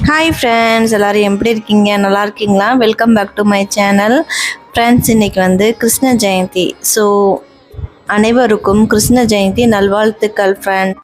Hi friends எல்லோரும் எப்படி இருக்கீங்க? நல்லா இருக்கீங்களா? Welcome back to my channel friends இன்றைக்கி வந்து கிருஷ்ண ஜெயந்தி. ஸோ அனைவருக்கும் கிருஷ்ண ஜெயந்தி நல்வாழ்த்துக்கள் ஃப்ரெண்ட்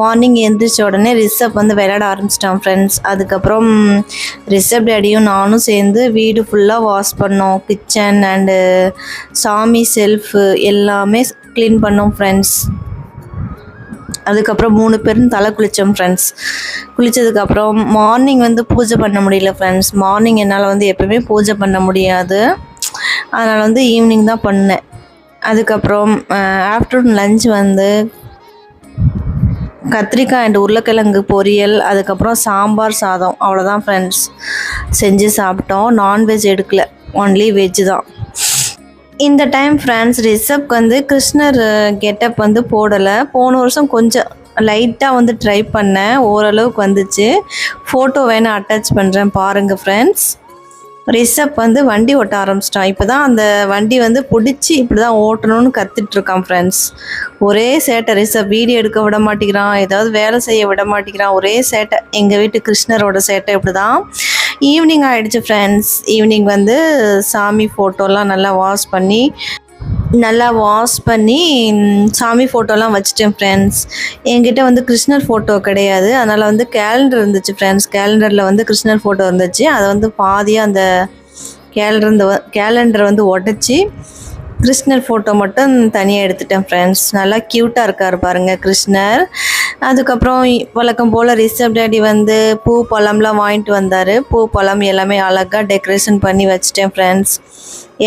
மார்னிங் எழுந்திரிச்ச உடனே ரிஷப் வந்து விளையாட ஆரம்பிச்சிட்டான் ஃப்ரெண்ட்ஸ் அதுக்கப்புறம் ரிஷப் டேடியும் நானும் சேர்ந்து வீடு ஃபுல்லாக வாஷ் பண்ணோம். கிச்சன் அண்டு சாமி செல்ஃபு எல்லாமே க்ளீன் பண்ணோம் ஃப்ரெண்ட்ஸ் அதுக்கப்புறம் மூணு பேரும் தலை குளித்தோம் ஃப்ரெண்ட்ஸ் குளித்ததுக்கப்புறம் மார்னிங் வந்து பூஜை பண்ண முடியல ஃப்ரெண்ட்ஸ் மார்னிங் என்னால் வந்து எப்போயுமே பூஜை பண்ண முடியாது. அதனால் வந்து ஈவினிங் தான் பண்ணேன். அதுக்கப்புறம் ஆஃப்டர்நூன் லஞ்ச் வந்து கத்திரிக்காய் அண்ட் உருளைக்கிழங்கு பொரியல் அதுக்கப்புறம் சாம்பார் சாதம். அவ்வளோதான் ஃப்ரெண்ட்ஸ் செஞ்சு சாப்பிட்டோம். நான்வெஜ் எடுக்கல. ஒன்லி வெஜ் தான். இந்த டைம் ஃப்ரெண்ட்ஸ் ரிசப்க்கு வந்து கிருஷ்ணர் கெட்டப் வந்து போடலை. போன வருஷம் கொஞ்சம் லைட்டாக வந்து ட்ரை பண்ணேன். ஓரளவுக்கு வந்துச்சு. ஃபோட்டோ வேணால் அட்டாச் பண்ணுறேன் பாருங்கள் ஃப்ரெண்ட்ஸ் ரிஷப் வந்து வண்டி ஓட்ட ஆரம்பிச்சிட்டான். இப்போ தான் அந்த வண்டி வந்து பிடிச்சி இப்படி தான் ஓட்டணும்னு கற்றுட்ருக்கான் ஃப்ரெண்ட்ஸ் ஒரே சேட்டை ரிஷப் வீடியோ எடுக்க விட மாட்டேங்கிறான். ஏதாவது வேலை செய்ய விட மாட்டேங்கிறான். ஒரே சேட்டை. எங்கள் வீட்டு கிருஷ்ணரோட சேட்டை இப்படி தான் ஈவினிங் ஆகிடுச்சு ஃப்ரெண்ட்ஸ் ஈவினிங் வந்து சாமி ஃபோட்டோலாம் நல்லா வாஷ் பண்ணி நல்லா வாஷ் பண்ணி சாமி ஃபோட்டோலாம் வச்சுட்டேன் ஃப்ரெண்ட்ஸ் என்கிட்ட வந்து கிருஷ்ணர் ஃபோட்டோ கிடையாது. அதனால் வந்து கேலண்டர் இருந்துச்சு ஃப்ரெண்ட்ஸ் கேலண்டரில் வந்து கிருஷ்ணர் ஃபோட்டோ இருந்துச்சு. அதை வந்து பாதியாக அந்த கேலண்டர் இந்த கேலண்டர் வந்து உடச்சி கிருஷ்ணர் ஃபோட்டோ மட்டும் தனியாக எடுத்துட்டேன் ஃப்ரெண்ட்ஸ் நல்லா க்யூட்டாக இருக்கார் பாருங்கள் கிருஷ்ணர். அதுக்கப்புறம் வழக்கம் போல் ரிஷப் டேடி வந்து பூ பழம்லாம் வாங்கிட்டு வந்தார். பூ பழம் எல்லாமே அழகாக டெக்கரேஷன் பண்ணி வச்சுட்டேன் ஃப்ரெண்ட்ஸ்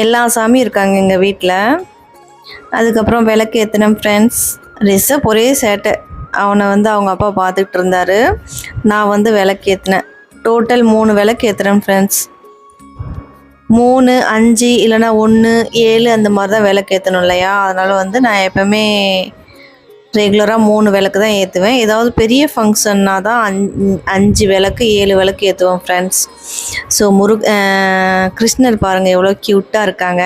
எல்லா சாமியும் இருக்காங்க எங்கள் வீட்டில் அதுக்கப்புறம் விளக்கு ஏற்றினேன் ஃப்ரெண்ட்ஸ் ரிஷப் ஒரே சேட்டை. அவனை வந்து அவங்க அப்பா பார்த்துக்கிட்டு இருந்தார். நான் வந்து விளக்கு ஏற்றினேன் டோட்டல் மூணு விளக்கு ஏற்றுறேன் ஃப்ரெண்ட்ஸ் மூணு அஞ்சு இல்லைனா ஒன்று ஏழு அந்த மாதிரி தான் விளக்கு ஏற்றணும் இல்லையா? அதனால் வந்து நான் எப்போவுமே ரெகுலராக மூணு விளக்கு தான் ஏற்றுவேன் ஏதாவது பெரிய ஃபங்க்ஷன்னா தான் அஞ் அஞ்சு விளக்கு ஏழு விளக்கு ஏற்றுவேன் ஃப்ரெண்ட்ஸ் ஸோ முரு கிருஷ்ணர் பாருங்கள் எவ்வளோ க்யூட்டாக இருக்காங்க.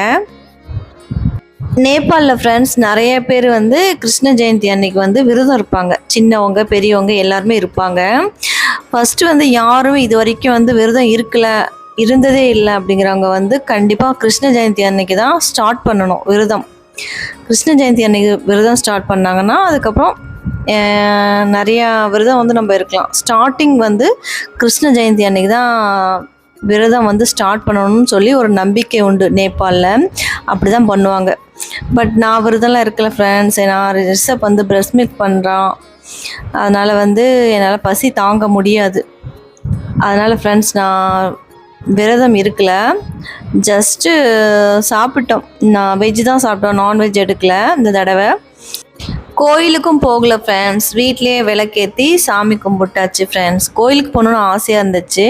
நேபாளில் ஃப்ரெண்ட்ஸ் நிறைய பேர் வந்து கிருஷ்ண ஜெயந்தி அன்னைக்கு வந்து விரதம் இருப்பாங்க. சின்னவங்க பெரியவங்க எல்லாருமே இருப்பாங்க. ஃபஸ்ட்டு வந்து யாரும் இது வரைக்கும் வந்து விரதம் இருக்கல இருந்ததே இல்லை அப்படிங்கிறவங்க வந்து கண்டிப்பாக கிருஷ்ண ஜெயந்தி அன்னைக்கு தான் ஸ்டார்ட் பண்ணணும் விரதம். கிருஷ்ண ஜெயந்தி அன்னைக்கு விரதம் ஸ்டார்ட் பண்ணாங்கன்னா அதுக்கப்புறம் நிறையா விரதம் வந்து நம்ம இருக்கலாம். ஸ்டார்டிங் வந்து கிருஷ்ண ஜெயந்தி அன்னைக்கு தான் விரதம் வந்து ஸ்டார்ட் பண்ணணும்னு சொல்லி ஒரு நம்பிக்கை உண்டு நேபாளில். அப்படி தான் பண்ணுவாங்க. பட் நான் விரதம்லாம் இருக்கல ஃப்ரெண்ட்ஸ் நான் ரிசப் வந்து ப்ரெஸ் மில்க் பண்ணுறான் அதனால் வந்து என்னால் பசி தாங்க முடியாது. அதனால் ஃப்ரெண்ட்ஸ் நான் விரதம் இருக்கல. ஜஸ்ட்டு சாப்பிட்டோம். நான் வெஜ்ஜு தான் சாப்பிட்டோம். நான்வெஜ் எடுக்கல இந்த தடவை. கோயிலுக்கும் போகல ஃப்ரெண்ட்ஸ் வீட்லேயே விளக்கேற்றி சாமி கும்பிட்டாச்சு ஃப்ரெண்ட்ஸ் கோயிலுக்கு போகணுன்னு ஆசையாக இருந்துச்சு.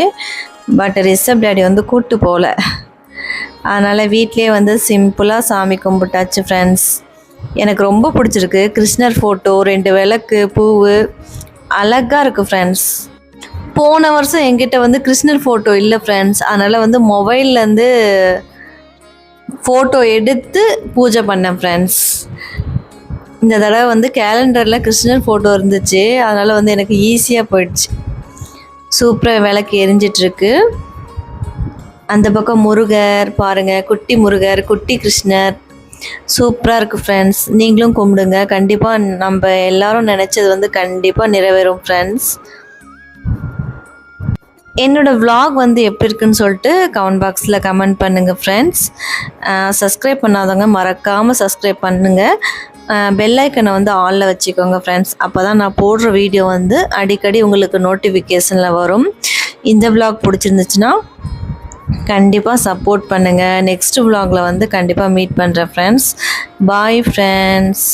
பட் ரிஷப் டேடி வந்து கூப்பிட்டு போகல. அதனால் வீட்லேயே வந்து சிம்பிளாக சாமி கும்பிட்டாச்சு ஃப்ரெண்ட்ஸ் எனக்கு ரொம்ப பிடிச்சிருக்கு. கிருஷ்ணர் ஃபோட்டோ ரெண்டு விளக்கு பூவு. அழகாக இருக்குது ஃப்ரெண்ட்ஸ் போன வருஷம் எங்கிட்ட வந்து கிருஷ்ணர் ஃபோட்டோ இல்லை ஃப்ரெண்ட்ஸ் அதனால் வந்து மொபைல்லேருந்து ஃபோட்டோ எடுத்து பூஜை பண்ணேன் ஃப்ரெண்ட்ஸ் இந்த தடவை வந்து கேலண்டரில் கிருஷ்ணர் ஃபோட்டோ இருந்துச்சு. அதனால் வந்து எனக்கு ஈஸியாக போயிடுச்சு. சூப்பராக விளக்கு எரிஞ்சிட்ருக்கு அந்த பக்கம் முருகர் பாருங்கள் குட்டி முருகர் குட்டி கிருஷ்ணர். சூப்பராக இருக்குது ஃப்ரெண்ட்ஸ் நீங்களும் கும்பிடுங்க. கண்டிப்பாக நம்ம எல்லாரும் நினச்சது வந்து கண்டிப்பாக நிறைவேறும் ஃப்ரெண்ட்ஸ் என்னோடய விலாக் வந்து எப்படி இருக்குன்னு சொல்லிட்டு கமெண்ட் பாக்ஸில் கமெண்ட் பண்ணுங்கள் ஃப்ரெண்ட்ஸ் சப்ஸ்கிரைப் பண்ணாதவங்க மறக்காமல் சப்ஸ்கிரைப் பண்ணுங்கள் பெல்லைக்கனை வந்து ஆலில் வச்சுக்கோங்க ஃப்ரெண்ட்ஸ் அப்போ தான் நான் போடுற வீடியோ வந்து அடிக்கடி உங்களுக்கு நோட்டிஃபிகேஷனில் வரும். இந்த விலாக் பிடிச்சிருந்துச்சுன்னா கண்டிப்பாக சப்போர்ட் பண்ணுங்கள் நெக்ஸ்ட் விலாகில் வந்து கண்டிப்பாக மீட் பண்ணுறேன் ஃப்ரெண்ட்ஸ் பாய் ஃப்ரெண்ட்ஸ்